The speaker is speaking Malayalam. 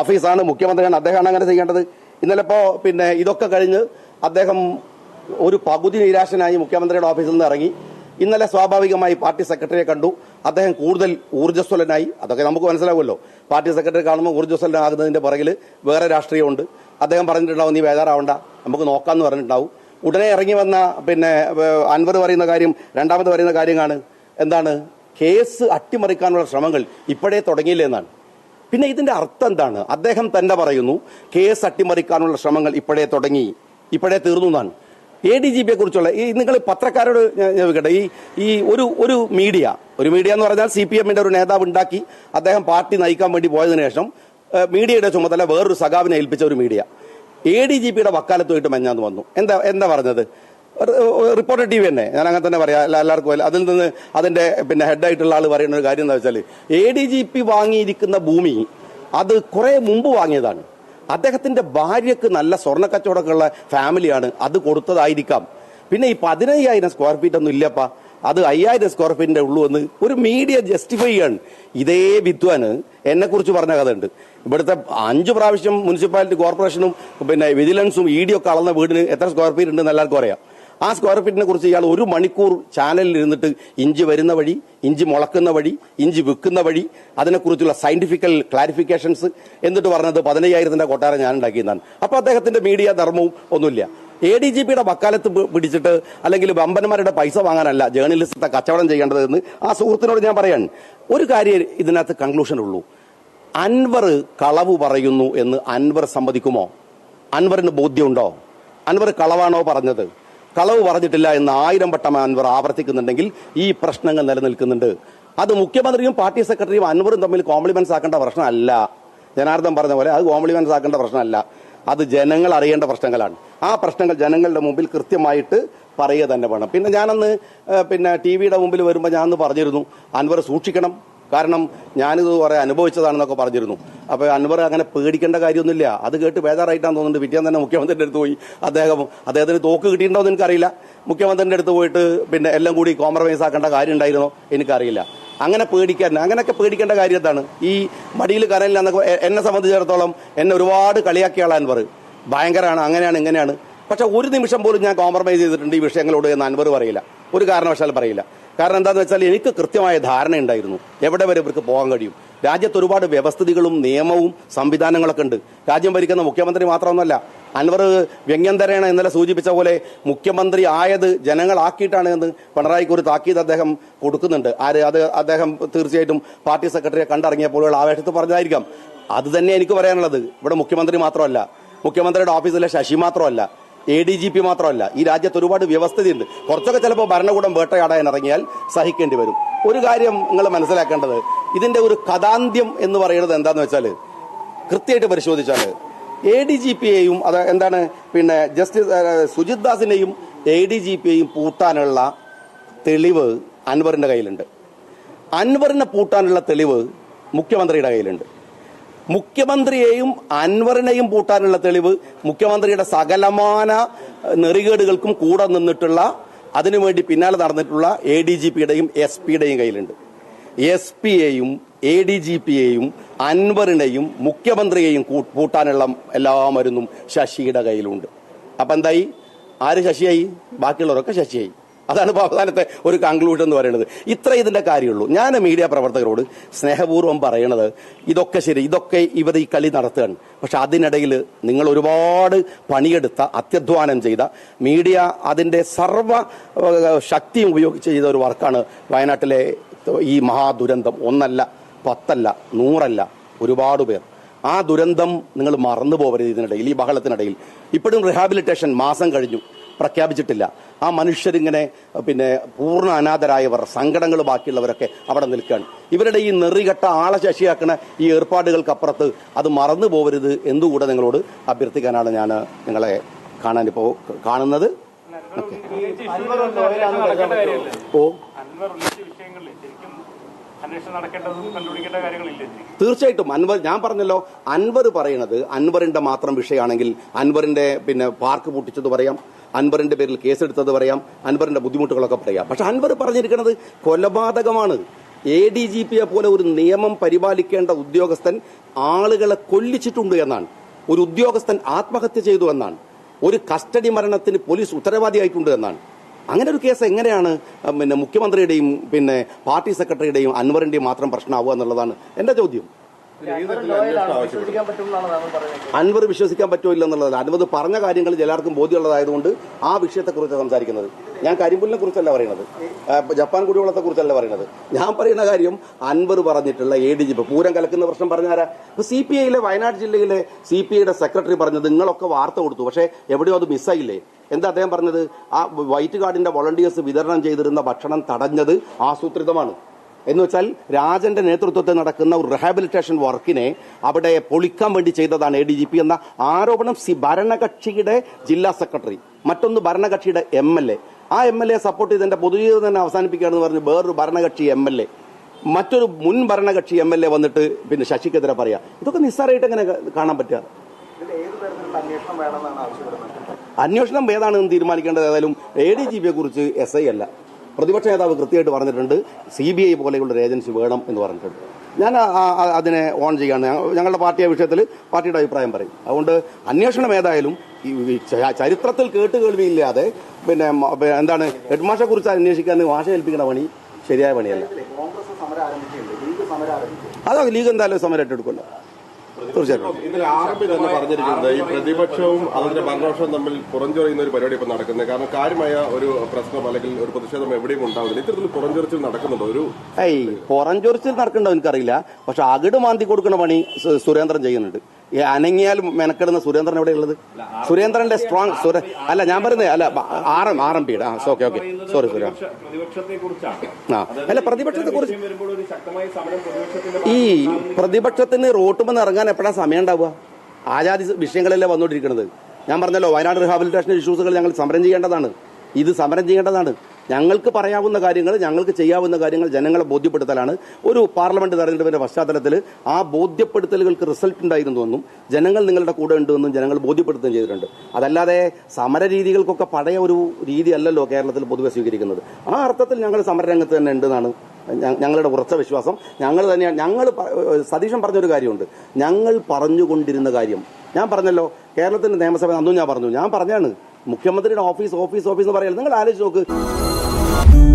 ഓഫീസാണ് മുഖ്യമന്ത്രിയാണ് അദ്ദേഹമാണ് അങ്ങനെ ചെയ്യേണ്ടത്. ഇന്നലെ ഇപ്പോൾ പിന്നെ ഇതൊക്കെ കഴിഞ്ഞ് അദ്ദേഹം ഒരു പകുതി നിരാശനായി മുഖ്യമന്ത്രിയുടെ ഓഫീസിൽ നിന്ന് ഇറങ്ങി. ഇന്നലെ സ്വാഭാവികമായി പാർട്ടി സെക്രട്ടറിയെ കണ്ടു. അദ്ദേഹം കൂടുതൽ ഊർജസ്വലനായി അതൊക്കെ നമുക്ക് മനസ്സിലാവുമല്ലോ. പാർട്ടി സെക്രട്ടറി കാണുമ്പോൾ ഊർജസ്വലനാകുന്നതിന്റെ പുറകിൽ വേറെ രാഷ്ട്രീയമുണ്ട്. അദ്ദേഹം പറഞ്ഞിട്ടുണ്ടാവും നീ ബേജാറാവണ്ട നമുക്ക് നോക്കാമെന്ന് പറഞ്ഞിട്ടുണ്ടാവും. ഉടനെ ഇറങ്ങി വന്ന പിന്നെ അൻപത് പറയുന്ന കാര്യം രണ്ടാമത് പറയുന്ന കാര്യമാണ് എന്താണ്? കേസ് അട്ടിമറിക്കാനുള്ള ശ്രമങ്ങൾ ഇപ്പോഴേ തുടങ്ങിയില്ലേ എന്നാണ്. പിന്നെ ഇതിന്റെ അർത്ഥം എന്താണ്? അദ്ദേഹം തന്നെ പറയുന്നു കേസ് അട്ടിമറിക്കാനുള്ള ശ്രമങ്ങൾ ഇപ്പോഴേ തുടങ്ങി. ഇപ്പോഴേ തീർന്നു എന്നാണ്. എ ഡി ജി പിയെ കുറിച്ചുള്ള ഈ നിങ്ങൾ പത്രക്കാരോട് ഞാൻ ഈ ഈ ഒരു ഒരു മീഡിയ ഒരു മീഡിയ എന്ന് പറഞ്ഞാൽ സി പി എമ്മിന്റെ ഒരു നേതാവ് ഉണ്ടാക്കി അദ്ദേഹം പാർട്ടി നയിക്കാൻ വേണ്ടി പോയതിനു ശേഷം മീഡിയയുടെ ചുമതല വേറൊരു സഖാവിനെ ഏൽപ്പിച്ച ഒരു മീഡിയ. എ ഡി ജി പിയുടെ വക്കാലത്തുമായിട്ട് മെഞ്ഞാന്ന് വന്നു. എന്താ എന്താ പറഞ്ഞത്? റിപ്പോർട്ടർ ടി വി തന്നെ. ഞാൻ അങ്ങനെ തന്നെ പറയാം. എല്ലാ- എല്ലാവർക്കും അതിൽ നിന്ന് അതിന്റെ പിന്നെ ഹെഡായിട്ടുള്ള ആൾ പറയുന്ന ഒരു കാര്യം എന്താ വെച്ചാൽ എ ഡി ജി പി വാങ്ങിയിരിക്കുന്ന ഭൂമി അത് കുറേ മുമ്പ് വാങ്ങിയതാണ്. അദ്ദേഹത്തിന്റെ ഭാര്യക്ക് നല്ല സ്വർണ കച്ചവടമൊക്കെയുള്ള ഫാമിലിയാണ് അത് കൊടുത്തതായിരിക്കാം. പിന്നെ ഈ പതിനയ്യായിരം സ്ക്വയർ ഫീറ്റ് ഒന്നും ഇല്ലപ്പാ. അത് അയ്യായിരം സ്ക്വയർ ഫീറ്റിന്റെ ഉള്ളൂ എന്ന് ഒരു മീഡിയ ജസ്റ്റിഫൈ ചെയ്യാണ്. ഇതേ വിദ്വാന് എന്നെ കുറിച്ച് പറഞ്ഞ കഥ ഉണ്ട്. ഇവിടുത്തെ അഞ്ച് പ്രാവശ്യം മുനിസിപ്പാലിറ്റി കോർപ്പറേഷനും പിന്നെ വിജിലൻസും ഇ ഡി ഒക്കെ അളന്ന വീടിന് എത്ര സ്ക്വയർ ഫീറ്റ് ഉണ്ടെന്ന് എല്ലാവർക്കും അറിയാം. ആ സ്ക്വയർ ഫീറ്റിനെ കുറിച്ച് ഇയാൾ ഒരു മണിക്കൂർ ചാനലിൽ ഇരുന്നിട്ട് ഇഞ്ചി വരുന്ന വഴി ഇഞ്ചി മുളക്കുന്ന വഴി ഇഞ്ചി വിൽക്കുന്ന വഴി അതിനെക്കുറിച്ചുള്ള സയന്റിഫിക്കൽ ക്ലാരിഫിക്കേഷൻസ് എന്നിട്ട് പറഞ്ഞത് പതിനയ്യായിരത്തിന്റെ കൊട്ടാരം ഞാൻ ഉണ്ടാക്കിയതാണ് അപ്പൊ അദ്ദേഹത്തിന്റെ മീഡിയ ധർമ്മവും ഒന്നുമില്ല. എ ഡി ജി പിയുടെ വക്കാലത്ത് പിടിച്ചിട്ട് അല്ലെങ്കിൽ വമ്പന്മാരുടെ പൈസ വാങ്ങാനല്ല ജേർണലിസ്റ്റത്തെ കച്ചവടം ചെയ്യേണ്ടതെന്ന് ആ സുഹൃത്തിനോട് ഞാൻ പറയാൻ ഒരു കാര്യം ഇതിനകത്ത് കൺക്ലൂഷൻ ഉള്ളൂ. അൻവർ കളവ് പറയുന്നു എന്ന് അൻവർ സമ്മതിക്കുമോ? അൻവറിന് ബോധ്യമുണ്ടോ? അൻവർ കളവാണോ പറഞ്ഞത്? കളവ് പറഞ്ഞിട്ടില്ല എന്ന് ആയിരം വട്ടം അൻവർ ആവർത്തിക്കുന്നുണ്ടെങ്കിൽ ഈ പ്രശ്നങ്ങൾ നിലനിൽക്കുന്നുണ്ട്. അത് മുഖ്യമന്ത്രിയും പാർട്ടി സെക്രട്ടറിയും അൻവറും തമ്മിൽ കോംപ്ലിമെന്റ്സ് ആക്കേണ്ട പ്രശ്നമല്ല. ജനാർദ്ദൻ പറഞ്ഞ പോലെ അത് കോംപ്ലിമെന്റ്സ് ആക്കേണ്ട പ്രശ്നമല്ല. അത് ജനങ്ങൾ അറിയേണ്ട പ്രശ്നങ്ങളാണ്. ആ പ്രശ്നങ്ങൾ ജനങ്ങളുടെ മുമ്പിൽ കൃത്യമായിട്ട് പറയുക തന്നെ വേണം. പിന്നെ ഞാനന്ന് പിന്നെ ടി വിയുടെ മുമ്പിൽ വരുമ്പോൾ ഞാനന്ന് പറഞ്ഞിരുന്നു അൻവർ സൂക്ഷിക്കണം. കാരണം ഞാനിത് കുറെ അനുഭവിച്ചതാണെന്നൊക്കെ പറഞ്ഞിരുന്നു. അപ്പോൾ അൻവർ അങ്ങനെ പേടിക്കേണ്ട കാര്യമൊന്നുമില്ല. അത് കേട്ട് ബേജാറായിട്ടാണ് തോന്നുന്നുണ്ട്. പിറ്റേന്ന് തന്നെ മുഖ്യമന്ത്രിയുടെ അടുത്ത് പോയി അദ്ദേഹം അദ്ദേഹത്തിന് തോക്ക് കിട്ടിയിട്ടുണ്ടോ എന്ന് എനിക്കറിയില്ല. മുഖ്യമന്ത്രിയുടെ അടുത്ത് പോയിട്ട് പിന്നെ എല്ലാം കൂടി കോംപ്രമൈസ് ആക്കേണ്ട കാര്യം ഉണ്ടായിരുന്നോ എനിക്കറിയില്ല. അങ്ങനെ പേടിക്കാൻ അങ്ങനെയൊക്കെ പേടിക്കേണ്ട കാര്യം എന്താണ്? ഈ മടിയിൽ എന്നൊക്കെ എന്നെ സംബന്ധിച്ചിടത്തോളം എന്നെ ഒരുപാട് കളിയാക്കിയ അൻവർ. ഭയങ്കരമാണ് അങ്ങനെയാണ് ഇങ്ങനെയാണ്. പക്ഷെ ഒരു നിമിഷം പോലും ഞാൻ കോംപ്രമൈസ് ചെയ്തിട്ടുണ്ട് ഈ വിഷയങ്ങളോട് എന്ന് അൻവർ പറയില്ല. ഒരു കാരണവശാലും പറയില്ല. കാരണം എന്താണെന്ന് വെച്ചാൽ എനിക്ക് കൃത്യമായ ധാരണ ഉണ്ടായിരുന്നു. എവിടെ വരെ ഇവർക്ക് പോകാൻ കഴിയും? രാജ്യത്ത് ഒരുപാട് വ്യവസ്ഥിതികളും നിയമവും സംവിധാനങ്ങളൊക്കെ ഉണ്ട്. രാജ്യം ഭരിക്കുന്ന മുഖ്യമന്ത്രി മാത്രമൊന്നുമല്ല അൻവർ വ്യംഗ്യന്തരേണ ഇന്നലെ സൂചിപ്പിച്ച പോലെ മുഖ്യമന്ത്രി ആയത് ജനങ്ങളാക്കിയിട്ടാണ് എന്ന് പിണറായിക്ക് ഒരു താക്കീത് അദ്ദേഹം കൊടുക്കുന്നുണ്ട്. ആര്? അത് അദ്ദേഹം തീർച്ചയായിട്ടും പാർട്ടി സെക്രട്ടറിയെ കണ്ടിറങ്ങിയപ്പോൾ ആവേശത്ത് പറഞ്ഞതായിരിക്കാം. അത് തന്നെ എനിക്ക് പറയാനുള്ളത്. ഇവിടെ മുഖ്യമന്ത്രി മാത്രമല്ല മുഖ്യമന്ത്രിയുടെ ഓഫീസിലെ ശശി മാത്രമല്ല എ ഡി ജി പി മാത്രമല്ല ഈ രാജ്യത്ത് ഒരുപാട് വ്യവസ്ഥതയുണ്ട്. കുറച്ചൊക്കെ ചിലപ്പോൾ ഭരണകൂടം വേട്ടയാടാൻ ഇറങ്ങിയാൽ സഹിക്കേണ്ടി വരും. ഒരു കാര്യം നിങ്ങൾ മനസ്സിലാക്കേണ്ടത് ഇതിന്റെ ഒരു കഥാന്ത്യം എന്ന് പറയുന്നത് എന്താണെന്ന് വെച്ചാൽ കൃത്യമായിട്ട് പരിശോധിച്ചാൽ എ ഡി ജി പിയെയും അത് എന്താണ് പിന്നെ ജസ്റ്റിസ് സുജിത് ദാസിനെയും എ ഡി ജി പിയെയും പൂട്ടാനുള്ള തെളിവ് അൻവറിന്റെ കയ്യിലുണ്ട്. അൻവറിനെ പൂട്ടാനുള്ള തെളിവ് മുഖ്യമന്ത്രിയുടെ കയ്യിലുണ്ട്. മുഖ്യമന്ത്രിയെയും അൻവറിനെയും പൂട്ടാനുള്ള തെളിവ് മുഖ്യമന്ത്രിയുടെ സകലമാന നെറികേടുകൾക്കും കൂടെ നിന്നിട്ടുള്ള അതിനുവേണ്ടി പിന്നാലെ നടന്നിട്ടുള്ള എ ഡി ജി പിയുടെയും എസ് പിയുടെയും കയ്യിലുണ്ട്. എസ് പിയെയും എ ഡി ജി പിയെയും അൻവറിനെയും മുഖ്യമന്ത്രിയെയും പൂട്ടാനുള്ള എല്ലാ മരുന്നും ശശിയുടെ കയ്യിലുണ്ട്. അപ്പൊ എന്തായി ആര് ശശിയായി? ബാക്കിയുള്ളവരൊക്കെ ശശിയായി. അതാണ് ഇപ്പോൾ അവസാനത്തെ ഒരു കൺക്ലൂഷൻ എന്ന് പറയുന്നത്. ഇത്ര ഇതിന്റെ കാര്യമുള്ളൂ. ഞാൻ മീഡിയ പ്രവർത്തകരോട് സ്നേഹപൂർവം പറയണത് ഇതൊക്കെ ശരി ഇതൊക്കെ ഇവർ ഈ കളി നടത്തുകയാണ്. പക്ഷെ അതിനിടയിൽ നിങ്ങൾ ഒരുപാട് പണിയെടുത്ത അത്യധ്വാനം ചെയ്ത മീഡിയ അതിന്റെ സർവ ശക്തിയും ഉപയോഗിച്ച് ചെയ്ത ഒരു വർക്കാണ് വയനാട്ടിലെ ഈ മഹാദുരന്തം. ഒന്നല്ല പത്തല്ല നൂറല്ല ഒരുപാട് പേർ. ആ ദുരന്തം നിങ്ങൾ മറന്നു പോകരുത് ഇതിനിടയിൽ ഈ ബഹളത്തിനിടയിൽ. ഇപ്പോഴും റിഹാബിലിറ്റേഷൻ മാസം കഴിഞ്ഞു. പ്രഖ്യാപിച്ചിട്ടില്ല. ആ മനുഷ്യരിങ്ങനെ പിന്നെ പൂർണ അനാഥരായവർ സങ്കടങ്ങൾ ബാക്കിയുള്ളവരൊക്കെ അവിടെ നിൽക്കുകയാണ്. ഇവരുടെ ഈ നെറികെട്ട ആളെ ശശിയാക്കുന്ന ഈ ഏർപ്പാടുകൾക്കപ്പുറത്ത് അത് മറന്നു പോകരുത് എന്നുകൂടെ നിങ്ങളോട് അഭ്യർത്ഥിക്കാനാണ് ഞാൻ നിങ്ങളെ കാണാൻ ഇപ്പോൾ കാണുന്നത്. ഓ തീർച്ചയായിട്ടും. അൻവർ ഞാൻ പറഞ്ഞല്ലോ അൻവർ പറയുന്നത് അൻവറിന്റെ മാത്രം വിഷയമാണെങ്കിൽ അൻവറിന്റെ പിന്നെ പാർക്ക് പൊട്ടിച്ചത് പറയാം അൻവറിന്റെ പേരിൽ കേസെടുത്തത് പറയാം അൻവറിന്റെ ബുദ്ധിമുട്ടുകളൊക്കെ പറയാം. പക്ഷെ അൻവർ പറഞ്ഞിരിക്കുന്നത് കൊലപാതകമാണ്. എ ഡി ജി പിയെ പോലെ ഒരു നിയമം പരിപാലിക്കേണ്ട ഉദ്യോഗസ്ഥൻ ആളുകളെ കൊല്ലിച്ചിട്ടുണ്ട് എന്നാണ്. ഒരു ഉദ്യോഗസ്ഥൻ ആത്മഹത്യ ചെയ്തു എന്നാണ്. ഒരു കസ്റ്റഡി മരണത്തിന് പോലീസ് ഉത്തരവാദിയായിട്ടുണ്ട് എന്നാണ്. അങ്ങനെ ഒരു കേസ് എങ്ങനെയാണ് പിന്നെ മുഖ്യമന്ത്രിയുടെയും പിന്നെ പാർട്ടി സെക്രട്ടറിയുടെയും അൻവറിന്റെയും മാത്രം പ്രശ്നമാവുക എന്നുള്ളതാണ് എന്റെ ചോദ്യം. അൻവർ വിശ്വസിക്കാൻ പറ്റുമോ ഇല്ലെന്നുള്ളതല്ല. അൻവർ പറഞ്ഞ കാര്യങ്ങൾ എല്ലാവർക്കും ബോധ്യമുള്ളതായതുകൊണ്ട് ആ വിഷയത്തെക്കുറിച്ച് സംസാരിക്കുന്നത്. ഞാൻ കരിമ്പുലിനെ കുറിച്ചല്ല പറയുന്നത്. ജപ്പാൻ കുടിവെള്ളത്തെ കുറിച്ചല്ല പറയുന്നത്. ഞാൻ പറയുന്ന കാര്യം അൻവർ പറഞ്ഞിട്ടുള്ള A D G P Pooram കലക്കുന്ന പ്രശ്നം പറഞ്ഞാരാ? ഇപ്പൊ സി പി ഐയിലെ വയനാട് ജില്ലയിലെ സി പി ഐയുടെ സെക്രട്ടറി പറഞ്ഞത് നിങ്ങളൊക്കെ വാർത്ത കൊടുത്തു. പക്ഷേ എവിടെയോ അത് മിസ്സായില്ലേ എന്താ അദ്ദേഹം പറഞ്ഞത്? ആ വൈറ്റ് കാർഡിന്റെ വോളണ്ടിയേഴ്സ് വിതരണം ചെയ്തിരുന്ന ഭക്ഷണം തടഞ്ഞത് ആസൂത്രിതമാണ്. എന്ന് വെച്ചാൽ രാജന്റെ നേതൃത്വത്തിൽ നടക്കുന്ന ഒരു റിഹാബിലിറ്റേഷൻ വർക്കിനെ അവിടെ പൊളിക്കാൻ വേണ്ടി ചെയ്തതാണ് എ ഡി ജി പി എന്ന ആരോപണം സി ഭരണകക്ഷിയുടെ ജില്ലാ സെക്രട്ടറി മറ്റൊന്ന് ഭരണകക്ഷിയുടെ എം എൽ എ ആ എം എൽ എ സപ്പോർട്ട് ചെയ്ത് എന്റെ പൊതുജീവിതം തന്നെ അവസാനിപ്പിക്കുകയാണെന്ന് പറഞ്ഞ് വേറൊരു ഭരണകക്ഷി എം എൽ എ മറ്റൊരു മുൻ ഭരണകക്ഷി എം എൽ എ വന്നിട്ട് പിന്നെ ശശിക്കെതിരെ പറയാ. ഇതൊക്കെ നിസ്സാരമായിട്ട് എങ്ങനെ കാണാൻ പറ്റുക? അന്വേഷണം ഏതാണെന്ന് തീരുമാനിക്കേണ്ടത്? ഏതായാലും എ ഡി ജി പിയെ കുറിച്ച് എസ് ഐ അല്ല. പ്രതിപക്ഷ നേതാവ് കൃത്യമായിട്ട് പറഞ്ഞിട്ടുണ്ട് സി ബി ഐ പോലെയുള്ള ഒരു ഏജൻസി വേണം എന്ന് പറഞ്ഞിട്ടുണ്ട്. ഞാൻ അതിനെ ഓൺ ചെയ്യാണ് ഞങ്ങ- ഞങ്ങളുടെ പാർട്ടിയെ വിഷയത്തിൽ പാർട്ടിയുടെ അഭിപ്രായം പറയും. അതുകൊണ്ട് അന്വേഷണം ഏതായാലും ചരിത്രത്തിൽ കേട്ടുകേൾവിയില്ലാതെ പിന്നെ എന്താണ് ഹെഡ്മാഷെ കുറിച്ച് അന്വേഷിക്കാൻ ഭാഷ ഏൽപ്പിക്കുന്ന പണി ശരിയായ പണിയല്ല. അതോ ലീഗ് എന്തായാലും സമരം ഏറ്റെടുക്കുമല്ലോ തീർച്ചയായിട്ടും. ഇതിൽ ആർ പി തന്നെ പറഞ്ഞിരിക്കുന്നത് ഈ പ്രതിപക്ഷവും അതിന്റെ ഭരണപക്ഷവും തമ്മിൽ പുറഞ്ചൊറിയുന്ന ഒരു പരിപാടി ഇപ്പൊ നടക്കുന്നത്. കാരണം കാര്യമായ ഒരു പ്രശ്നം അല്ലെങ്കിൽ ഒരു പ്രതിഷേധം എവിടെയും ഉണ്ടാവുന്നില്ല ഇത്തരത്തിൽ പുറഞ്ചൊറിച്ചിൽ നടക്കുന്നുണ്ടോ? ഒരു ഏയ് പുറഞ്ചൊറിച്ചിൽ നടക്കണ്ടോ എനിക്കറിയില്ല. പക്ഷെ അകിട് മാന്തി കൊടുക്കുന്ന പണി സുരേന്ദ്രൻ ചെയ്യുന്നുണ്ട്. ഈ അനങ്ങിയാൽ മെനക്കെടുന്ന സുരേന്ദ്രൻ എവിടെയുള്ളത് സുരേന്ദ്രന്റെ സ്ട്രോങ് സുര അല്ല ഞാൻ പറയുന്നത് അല്ല ആർ എം ആർ എം പിയുടെ ആ ഓക്കെ ഓക്കെ. സോറി സോറി ആ അല്ല പ്രതിപക്ഷത്തെ കുറിച്ച് ഈ പ്രതിപക്ഷത്തിന് റോട്ടുമെന്ന് ഇറങ്ങാൻ എപ്പോഴാണ് സമയം ഉണ്ടാവുക? ആജാതി വിഷയങ്ങളല്ലേ വന്നുകൊണ്ടിരിക്കുന്നത്. ഞാൻ പറഞ്ഞല്ലോ വയനാട് റിഹാബിലിറ്റേഷൻ ഇഷ്യൂസുകൾ ഞങ്ങൾ സമരം ചെയ്യേണ്ടതാണ്. ഇത് സമരം ചെയ്യേണ്ടതാണ്. ഞങ്ങൾക്ക് പറയാവുന്ന കാര്യങ്ങൾ ഞങ്ങൾക്ക് ചെയ്യാവുന്ന കാര്യങ്ങൾ ജനങ്ങളെ ബോധ്യപ്പെടുത്തലാണ്. ഒരു പാർലമെന്റ് തെരഞ്ഞെടുപ്പിന്റെ പശ്ചാത്തലത്തിൽ ആ ബോധ്യപ്പെടുത്തലുകൾക്ക് റിസൾട്ട് ഉണ്ടായിരുന്നു എന്നും ജനങ്ങൾ നിങ്ങളുടെ കൂടെ ഉണ്ടെന്നും ജനങ്ങൾ ബോധ്യപ്പെടുത്തുകയും ചെയ്തിട്ടുണ്ട്. അതല്ലാതെ സമര രീതികൾക്കൊക്കെ പഴയ ഒരു രീതി അല്ലല്ലോ കേരളത്തിൽ പൊതുവെ സ്വീകരിക്കുന്നത്. ആ അർത്ഥത്തിൽ ഞങ്ങൾ സമരരംഗത്ത് തന്നെ ഉണ്ടെന്നാണ് ഞങ്ങളുടെ ഉറച്ച വിശ്വാസം. ഞങ്ങൾ തന്നെയാണ് ഞങ്ങൾ സതീശം സതീശൻ പറഞ്ഞൊരു കാര്യമുണ്ട്. ഞങ്ങൾ പറഞ്ഞുകൊണ്ടിരുന്ന കാര്യം. ഞാൻ പറഞ്ഞല്ലോ കേരളത്തിന്റെ നിയമസഭ അന്നും ഞാൻ പറഞ്ഞു. ഞാൻ പറഞ്ഞാണ് മുഖ്യമന്ത്രിയുടെ ഓഫീസ് ഓഫീസ് ഓഫീസ് എന്ന് പറയുന്നത് നിങ്ങൾ ആലോചിച്ച് നോക്ക്. you.